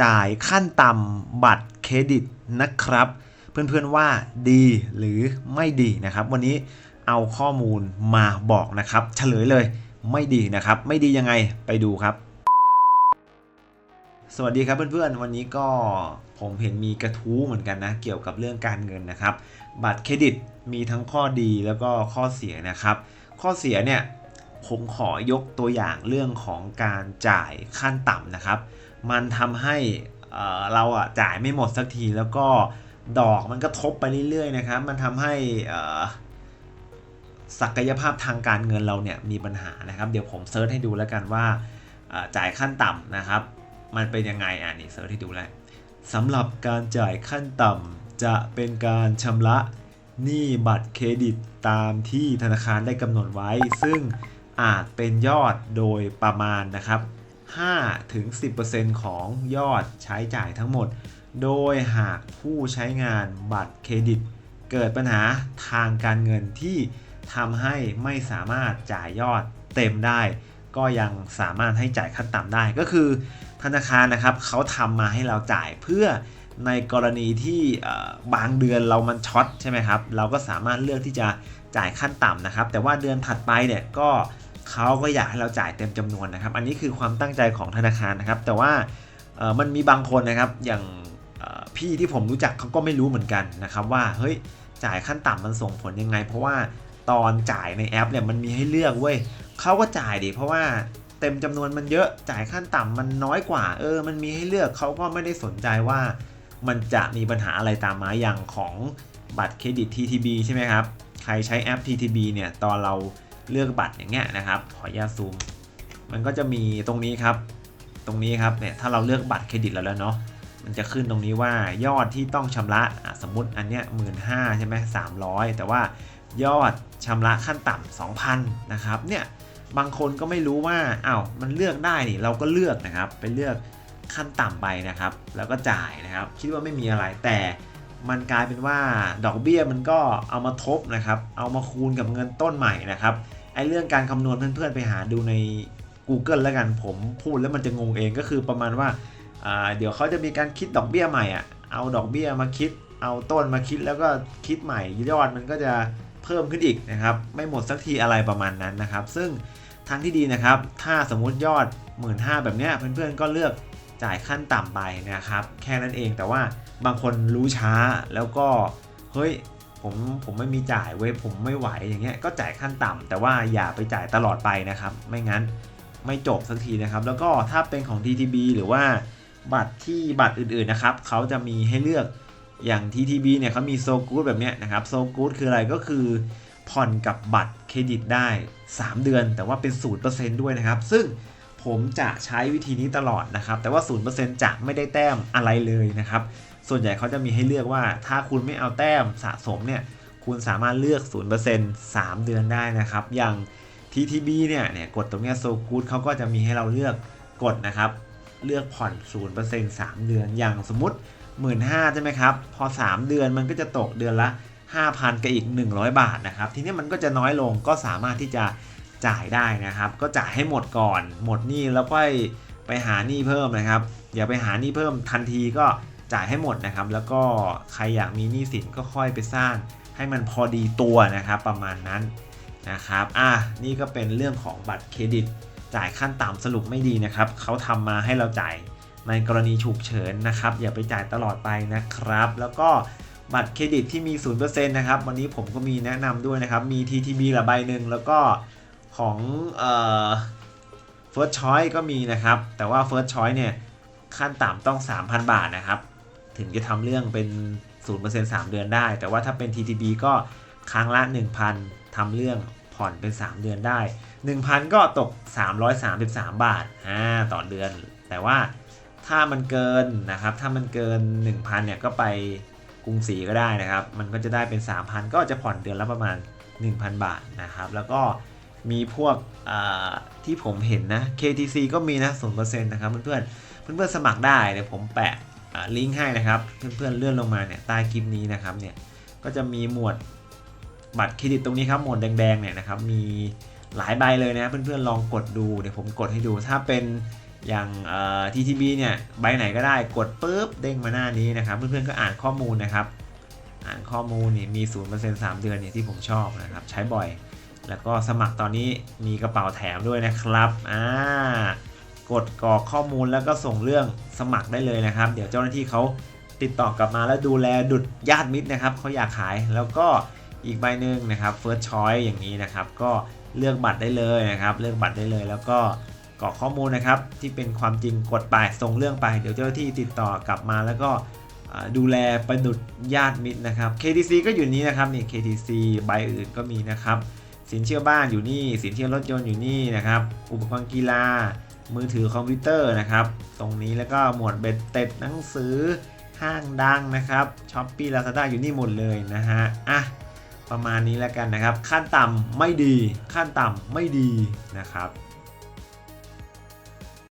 จ่ายขั้นต่ำบัตรเครดิตนะครับ เพื่อนๆว่าดีหรือไม่ดีนะครับ วันนี้เอาข้อมูลมาบอกนะครับเฉลยเลยไม่ดีนะครับ ไม่ดียังไงไปดูครับ สวัสดีครับเพื่อนๆ วันนี้ก็ผมเห็นมีกระทู้เหมือนกันนะ เกี่ยวกับเรื่องการเงินนะครับ บัตรเครดิตมีทั้งข้อดีแล้วก็ข้อเสียนะครับ ข้อเสียเนี่ยผมขอยกตัวอย่างเรื่องของการจ่ายขั้นต่ำนะครับ มันทำให้เราอะจ่ายไม่หมดสักทีแล้วก็ดอกมันก็ทบไปเรื่อยๆนะครับ มันทำให้ศักยภาพทางการเงินเราเนี่ยมีปัญหานะครับ เดี๋ยวผมเซิร์ชให้ดูแล้วกันว่าจ่ายขั้นต่ำนะครับ มันเป็นยังไงอะนี่เซิร์ชให้ดูแล้วสำหรับการจ่ายขั้นต่ำจะเป็นการชำระหนี้บัตรเครดิตตามที่ธนาคารได้กำหนดไว้ ซึ่งอาจเป็นยอดโดยประมาณนะครับ 5-10%ของยอดใช้จ่ายทั้งหมด โดยหากผู้ใช้งานบัตรเครดิต เกิดปัญหาทางการเงินที่ทำให้ไม่สามารถจ่ายยอดเต็มได้ ก็ยังสามารถให้จ่ายขั้นต่ำได้ ก็คือธนาคารนะครับเขาทำมาให้เราจ่ายเพื่อในกรณีที่บางเดือนเรามันช็อตใช่ไหมครับ เราก็สามารถเลือกที่จะจ่ายขั้นต่ำนะครับ แต่ว่าเดือนถัดไปเนี่ยก็ เขาก็อยากให้เราจ่ายเต็มจำนวนนะครับ อันนี้คือความตั้งใจของธนาคารนะครับ แต่ว่ามันมีบางคนนะครับ อย่างพี่ที่ผมรู้จักเขาก็ไม่รู้เหมือนกันนะครับว่าเฮ้ยจ่ายขั้นต่ำมันส่งผลยังไง เพราะว่าตอนจ่ายในแอปเนี่ยมันมีให้เลือกเว้ยเขาก็จ่ายดิเพราะว่าเต็มจำนวนมันเยอะจ่ายขั้นต่ำมันน้อยกว่า เออ มันมีให้เลือกเขาก็ไม่ได้สนใจว่า มันจะมีปัญหาอะไรตามมาอย่างของบัตรเครดิต TTB ใช่ไหมครับ ใครใช้แอป TTB เนี่ยตอนเรา เลือกบัตรอย่างเงี้ยนะครับ ขออนุญาตซูม มันก็จะมีตรงนี้ครับ ตรงนี้ครับเนี่ยถ้าเราเลือกบัตรเครดิตแล้วแล้วเนาะมันจะขึ้นตรงนี้ว่ายอดที่ต้องชำระสมมติอันเนี้ยหมื่นห้าใช่ไหมสามร้อยแต่ว่ายอดชำระขั้นต่ำสองพันนะครับเนี่ยบางคนก็ไม่รู้ว่าอ้าวมันเลือกได้นี่เราก็เลือกนะครับไปเลือกขั้นต่ำไปนะครับ แล้วก็จ่ายนะครับ คิดว่าไม่มีอะไรแต่ มันกลายเป็นว่าดอกเบี้ยมันก็เอามาทบนะครับ เอามาคูณกับเงินต้นใหม่นะครับไอ้เรื่องการคำนวณเพื่อนๆไปหาดูใน Google แล้วกันผมพูดแล้วมันจะงงเองก็คือประมาณว่าอ่าเดี๋ยวเขาจะมีการคิดดอกเบี้ยใหม่อะเอาดอกเบี้ยมาคิด เอาต้นมาคิดแล้วก็คิดใหม่ยอดมันก็จะเพิ่มขึ้นอีกนะครับ ไม่หมดสักทีอะไรประมาณนั้นนะครับ ซึ่งทางที่ดีนะครับ ถ้าสมมุติยอด 1 5ื่นแบบเนี้ยเพื่อนๆก็เลือก จ่ายขั้นต่ำไปนะครับ แค่นั้นเองแต่ว่าบางคนรู้ช้าแล้วก็เฮ้ยผมผมไม่มีจ่ายเว้ยผมไม่ไหวอย่างเงี้ยก็จ่ายขั้นต่ำแต่ว่าอย่าไปจ่ายตลอดไปนะครับ ไม่งั้นไม่จบสักทีนะครับ แล้วก็ถ้าเป็นของ TTB หรือว่าบัตรที่บัตรอื่นๆนะครับเขาจะมีให้เลือกอย่าง TTB เนี่ยเขามีโซกู d แบบเนี้ยนะครับโซกู d คืออะไรก็คือผ่อนกับบัตรเครดิตได้ 3 เดือน แต่ว่าเป็น 0%ด้วยนะครับ ซึ่ง ผมจะใช้วิธีนี้ตลอดนะครับ แต่ว่า 0%จะไม่ได้แต้มอะไรเลยนะครับ ส่วนใหญ่เขาจะมีให้เลือกว่าถ้าคุณไม่เอาแต้มสะสมเนี่ยคุณสามารถเลือก 0% 3 เดือนได้นะครับ อย่าง TTB เนี่ยเนี่ยกดตรงนี้ย so good เขาก็จะมีให้เราเลือกกดนะครับ เลือกผ่อน 0% 3 เดือน อย่างสมมติ 15,000ใช่ไหมครับ พอ 3 เดือนมันก็จะตกเดือนละ 5,000 กับอีก 100 บาทนะครับ ทีนี้มันก็จะน้อยลงก็สามารถที่จะ จ่ายได้นะครับ ก็จ่ายให้หมดก่อน หมดหนี้แล้วก็ไปหาหนี้เพิ่มนะครับอย่าไปหาหนี้เพิ่มทันทีก็จ่ายให้หมดนะครับ แล้วก็ใครอยากมีหนี้สินก็ค่อยไปสร้าง ให้มันพอดีตัวนะครับ ประมาณนั้นนะครับอะนี่ก็เป็นเรื่องของบัตรเครดิต จ่ายขั้นต่ำสรุปไม่ดีนะครับเขาทำมาให้เราจ่ายในกรณีฉุกเฉินนะครับ อย่าไปจ่ายตลอดไปนะครับ แล้วก็บัตรเครดิตที่มี 0%นะครับ วันนี้ผมก็มีแนะนำด้วยนะครับ มี TTB ละใบหนึ่งแล้วก็ ของเอ่อ First Choice ก็มีนะครับ แต่ว่า First Choice เนี่ยขั้นต่ำต้อง 3,000 บาทนะครับ ถึงจะทำเรื่องเป็น 0% 3 เดือนได้ แต่ว่าถ้าเป็น TTB ก็ครั้งละ 1,000ทำเรื่องผ่อนเป็น 3 เดือนได้ 1,000 ก็ตก 333 บาทอ่าต่อเดือน แต่ว่าถ้ามันเกินนะครับ ถ้ามันเกิน 1,000เนี่ยก็ไปกรุงศรีก็ได้นะครับ มันก็จะได้เป็น 3,000 ก็จะผ่อนเดือนละประมาณ 1,000 บาทนะครับ แล้วก็ มีพวกที่ผมเห็นนะ KTC ก็มีนะ0%นะครับเพื่อนๆเพื่อนๆสมัครได้เดี๋ยวผมแปะลิงก์ให้นะครับ เพื่อนๆเลื่อนลงมาเนี่ยใต้คลิปนี้นะครับเนี่ยก็จะมีหมวดบัตรเครดิตตรงนี้ครับหมวดแดงๆเนี่ยนะครับมีหลายใบเลยนะเพื่อนๆลองกดดูเดี๋ยวผมกดให้ดูถ้าเป็นอย่างเอ่อ TTB เนี่ยใบไหนก็ได้กดปุ๊บเด้งมาหน้านี้นะครับ เพื่อนๆก็อ่านข้อมูลนะครับ อ่านข้อมูลนี่มี 0% 3 เดือนเนี่ยที่ผมชอบนะครับใช้บ่อย แล้วก็สมัครตอนนี้มีกระเป๋าแถมด้วยนะครับอ่ากดกรอกข้อมูลแล้วก็ส่งเรื่องสมัครได้เลยนะครับ เดี๋ยวเจ้าหน้าที่เขาติดต่อกลับมาแล้วดูแลดุดญาติมิตรนะครับเขาอยากขายแล้วก็อีกใบหนึ่งนะครับ First Choice อย่างนี้นะครับ ก็เลือกบัตรได้เลยนะครับ เลือกบัตรได้เลย แล้วก็กรอกข้อมูลนะครับ ที่เป็นความจริงกดไปส่งเรื่องไป เดี๋ยวเจ้าหน้าที่ติดต่อกลับมาแล้วก็ดูแลประดุดญาติมิตรนะครับ KTC ก็อยู่นี้นะครับนี่ KTC ใบอื่นก็มีนะครับ สินเชื่อบ้านอยู่นี่ สินเชื่อรถยนต์อยู่นี่นะครับ อุปกรณ์กีฬา มือถือคอมพิวเตอร์นะครับ ตรงนี้แล้วก็หมวดเบ็ดเต็ดหนังสือ ห้างดังนะครับช้อปปี้ลาซาด้าอยู่นี่หมดเลยนะฮะ อะ ประมาณนี้แล้วกันนะครับ ขั้นต่ำไม่ดี ขั้นต่ำไม่ดีนะครับ